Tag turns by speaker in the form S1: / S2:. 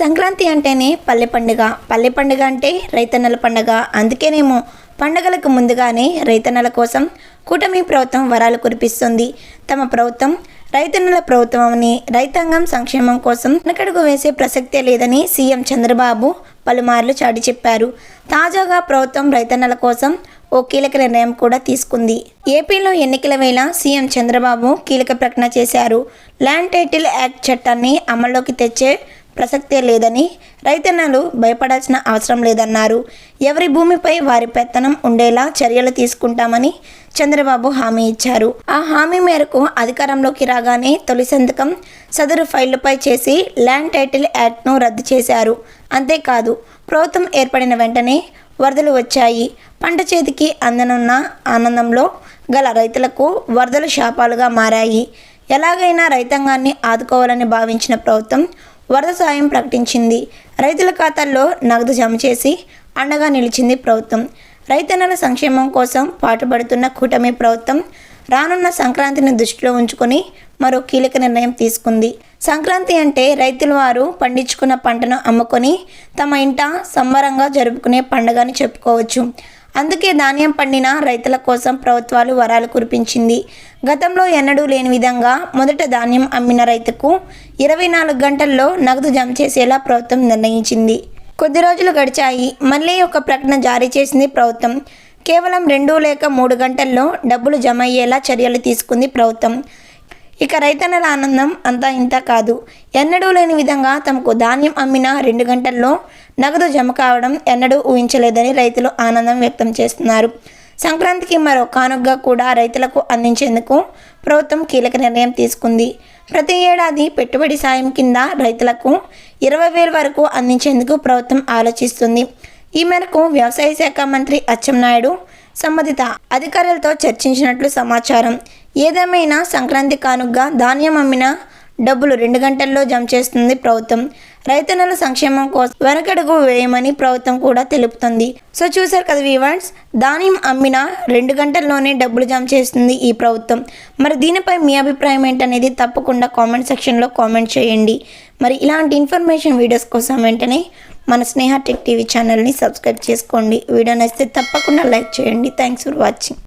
S1: సంక్రాంతి అంటేనే పల్లె పండుగ. పల్లె పండుగ అంటే రైతన్నల పండుగ. అందుకేనేమో పండుగలకు ముందుగానే రైతన్నల కోసం కూటమి ప్రభుత్వం వరాలు కురిపిస్తుంది. తమ ప్రభుత్వం రైతన్నల ప్రభుత్వమని రైతాంగం సంక్షేమం కోసం వెనకడుగు వేసే ప్రసక్తే లేదని సీఎం చంద్రబాబు పలుమార్లు చాటి చెప్పారు. తాజాగా ప్రభుత్వం రైతన్నల కోసం ఓ కీలక నిర్ణయం కూడా తీసుకుంది. ఏపీలో ఎన్నికల వేళ సీఎం చంద్రబాబు కీలక ప్రకటన చేశారు. ల్యాండ్ టైటిల్ యాక్ట్ చట్టాన్ని అమల్లోకి తెచ్చే ప్రసక్తే లేదని రైతన్నలు భయపడాల్సిన అవసరం లేదన్నారు. ఎవరి భూమిపై వారి పెత్తనం ఉండేలా చర్యలు తీసుకుంటామని చంద్రబాబు హామీ ఇచ్చారు. ఆ హామీ మేరకు అధికారంలోకి రాగానే తొలి సంతకం సదరు ఫైళ్ళపై చేసి ల్యాండ్ టైటిల్ యాక్ట్ను రద్దు చేశారు. అంతేకాదు ప్రభుత్వం ఏర్పడిన వెంటనే వరదలు వచ్చాయి. పంట చేతికి అందనున్న ఆనందంలో గల రైతులకు వరదలు శాపాలుగా మారాయి. ఎలాగైనా రైతాంగాన్ని ఆదుకోవాలని భావించిన ప్రభుత్వం వరద సాయం ప్రకటించింది. రైతుల ఖాతాల్లో నగదు జమ చేసి అండగా నిలిచింది ప్రభుత్వం. రైతన్నల సంక్షేమం కోసం పాటుపడుతున్న కూటమి ప్రభుత్వం రానున్న సంక్రాంతిని దృష్టిలో ఉంచుకొని మరో కీలక నిర్ణయం తీసుకుంది. సంక్రాంతి అంటే రైతుల వారు పండించుకున్న పంటను అమ్ముకొని తమ ఇంట సంబరంగా జరుపుకునే పండుగ అని చెప్పుకోవచ్చు. అందుకే ధాన్యం పండిన రైతుల కోసం ప్రభుత్వాలు వరాలు కురిపించింది. గతంలో ఎన్నడూ లేని విధంగా మొదట ధాన్యం అమ్మిన రైతుకు ఇరవై నాలుగు గంటల్లో నగదు జమ చేసేలా ప్రభుత్వం నిర్ణయించింది. కొద్ది రోజులు గడిచాయి. మళ్ళీ ఒక ప్రకటన జారీ చేసింది ప్రభుత్వం. కేవలం రెండు లేక మూడు గంటల్లో డబ్బులు జమ అయ్యేలా చర్యలు తీసుకుంది ప్రభుత్వం. ఇక రైతన్నల ఆనందం అంతా ఇంత కాదు. ఎన్నడూ లేని విధంగా తమకు ధాన్యం అమ్మిన రెండు గంటల్లో నగదు జమ కావడం ఎన్నడూ ఊహించలేదని రైతులు ఆనందం వ్యక్తం చేస్తున్నారు. సంక్రాంతికి మరో కానుగ్గా కూడా రైతులకు అందించేందుకు ప్రభుత్వం కీలక నిర్ణయం తీసుకుంది. ప్రతి ఏడాది పెట్టుబడి సాయం కింద రైతులకు ఇరవై వేల వరకు అందించేందుకు ప్రభుత్వం ఆలోచిస్తుంది. ఈ మేరకు వ్యవసాయ శాఖ మంత్రి అచ్చెన్నాయుడు సంబంధిత అధికారులతో చర్చించినట్లు సమాచారం. ఏదేమైనా సంక్రాంతి కానుగ్గా ధాన్యం అమ్మిన డబ్బులు రెండు గంటల్లో జమ చేస్తుంది ప్రభుత్వం. రైతన్నల సంక్షేమం కోసం వెనకడుగు వేయమని ప్రభుత్వం కూడా తెలుపుతుంది. సో చూసారు కదా వీవర్స్ ధాన్యం అమ్మిన రెండు గంటల్లోనే డబ్బులు జమ చేస్తుంది ఈ ప్రభుత్వం. మరి దీనిపై మీ అభిప్రాయం ఏంటనేది తప్పకుండా కామెంట్ సెక్షన్లో కామెంట్ చేయండి. మరి ఇలాంటి ఇన్ఫర్మేషన్ వీడియోస్ కోసం వెంటనే మన స్నేహ టెక్ టీవీ ఛానల్ని సబ్స్క్రైబ్ చేసుకోండి. వీడియో నచ్చితే తప్పకుండా లైక్ చేయండి. Thanks for watching